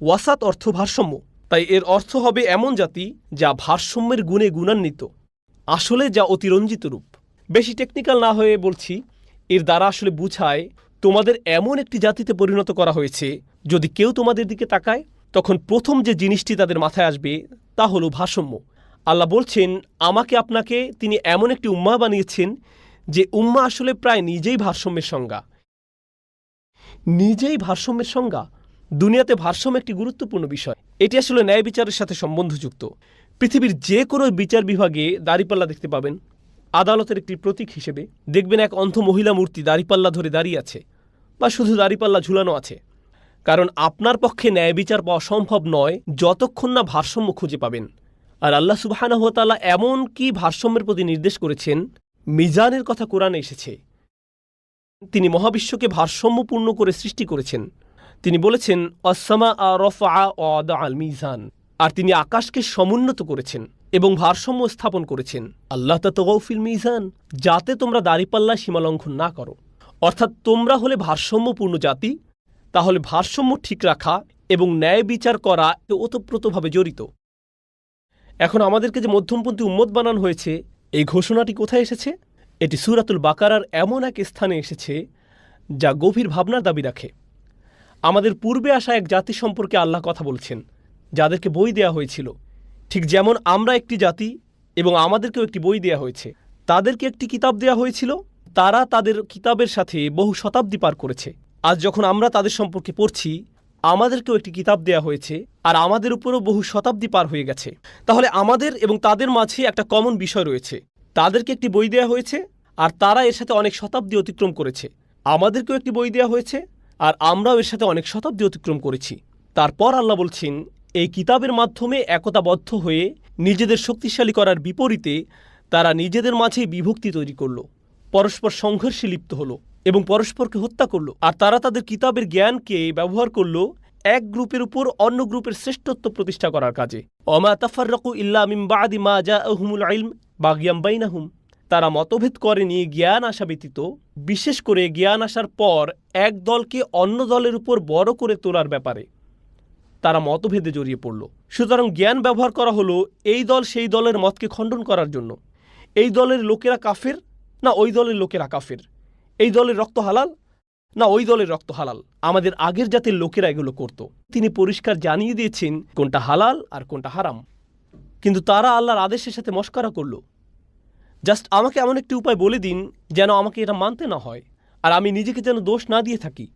ওয়াসাত অর্থ ভারসাম্য। তাই এর অর্থ হবে এমন জাতি যা ভারসাম্যের গুণে গুণান্বিত। আসলে যা অতিরঞ্জিত রূপ। বেশি টেকনিক্যাল না হয়ে বলছি, এর দ্বারা আসলে বুঝায়, তোমাদের এমন একটি জাতিতে পরিণত করা হয়েছে, যদি কেউ তোমাদের দিকে তাকায়, তখন প্রথম যে জিনিসটি তাদের মাথায় আসবে, তা হলো ভারসাম্য। আল্লাহ বলছেন, আমাকে আপনাকে তিনি এমন একটি উম্মা বানিয়েছেন, যে উম্মা আসলে প্রায় নিজেই ভারসাম্যের সংজ্ঞা। নিজেই ভারসাম্যের সংজ্ঞা? দুনিয়াতে ভারসাম্য একটি গুরুত্বপূর্ণ বিষয়। এটি আসলে ন্যায় বিচারের সাথে সম্বন্ধযুক্ত। পৃথিবীর যে কোনো বিচার বিভাগে দাড়িপাল্লা দেখতে পাবেন। আদালতের একটি প্রতীক হিসেবে দেখবেন এক অন্ধ মহিলা মূর্তি দাড়িপাল্লা ধরে দাঁড়িয়ে আছে বা শুধু দাড়িপাল্লা ঝুলানো আছে। কারণ আপনার পক্ষে ন্যায় বিচার পাওয়া সম্ভব নয় যতক্ষণ না ভারসাম্য খুঁজে পাবেন। আর আল্লাহ সুবাহানহতালা এমন কি ভারসাম্যের প্রতি নির্দেশ করেছেন? মিজানের কথা কোরআনে এসেছে। তিনি মহাবিশ্বকে ভারসাম্যপূর্ণ করে সৃষ্টি করেছেন। তিনি বলেছেন অসামা আ রফা আদা আল মিজান। আর তিনি আকাশকে সমুন্নত করেছেন এবং ভারসাম্য স্থাপন করেছেন। আল্লাহ তগৌফিল মিজান, যাতে তোমরা দাড়িপাল্লা সীমালঙ্ঘন না করো। অর্থাৎ তোমরা হলে ভারসাম্যপূর্ণ জাতি, তাহলে ভারসাম্য ঠিক রাখা এবং ন্যায় বিচার করা ওতপ্রোতভাবে জড়িত। এখন আমাদেরকে যে মধ্যমপন্থী উম্মত বানানো হয়েছে, এই ঘোষণাটি কোথায় এসেছে? এটি সুরাতুল বাকারার এমন এক স্থানে এসেছে, যা গভীর ভাবনার দাবি রাখে। আমাদের পূর্বে আসা এক জাতি সম্পর্কে আল্লাহ কথা বলছেন, যাদেরকে বই দেয়া হয়েছিল। ঠিক যেমন আমরা একটি জাতি এবং আমাদেরকেও একটি বই দেয়া হয়েছে। তাদেরকে একটি কিতাব দেয়া হয়েছিল, তারা তাদের কিতাবের সাথে বহু শতাব্দী পার করেছে। আজ যখন আমরা তাদের সম্পর্কে পড়ছি, আমাদেরকেও একটি কিতাব দেয়া হয়েছে আর আমাদের উপরও বহু শতাব্দী পার হয়ে গেছে। তাহলে আমাদের এবং তাদের মাঝে একটা কমন বিষয় রয়েছে। তাদেরকে একটি বই দেয়া হয়েছে আর তারা এর সাথে অনেক শতাব্দী অতিক্রম করেছে। আমাদেরকেও একটি বই দেয়া হয়েছে আর আমরাও এর সাথে অনেক শতাব্দী অতিক্রম করেছি। তারপর আল্লাহ বলছেন, এই কিতাবের মাধ্যমে একতাবদ্ধ হয়ে নিজেদের শক্তিশালী করার বিপরীতে তারা নিজেদের মাঝেই বিভক্তি তৈরি করল, পরস্পর সংঘর্ষে লিপ্ত হলো এবং পরস্পরকে হত্যা করল। আর তারা তাদের কিতাবের জ্ঞানকে ব্যবহার করল এক গ্রুপের উপর অন্য গ্রুপের শ্রেষ্ঠত্ব প্রতিষ্ঠা করার কাজে। অমা তাফাররাকু ইল্লা মিন বাদি মা ইলম বাগিয়াম বাইনাহুম। তারা মতভেদ করেনি জ্ঞান আসা ব্যতীত, বিশেষ করে জ্ঞান আসার পর এক দলকে অন্য দলের উপর বড় করে তোলার ব্যাপারে। তারা মতভেদে জড়িয়ে পড়ল। সুতরাং জ্ঞান ব্যবহার করা হলো এই দল সেই দলের মতকে খণ্ডন করার জন্য। এই দলের লোকেরা কাফের? না, ওই দলের লোকেরা কাফের। এই দলের রক্ত হালাল? না, ওই দলের রক্ত হালাল। আমাদের আগের জাতের লোকেরা এগুলো করত। তিনি পরিষ্কার জানিয়ে দিয়েছেন কোনটা হালাল আর কোনটা হারাম। কিন্তু তারা আল্লাহর আদেশের সাথে মস্করা করল। জাস্ট আমাকে এমন একটি উপায় বলে দিন যেন আমাকে এটা মানতে না হয়। আর আমি নিজেকে যেন দোষ না দিয়ে থাকি।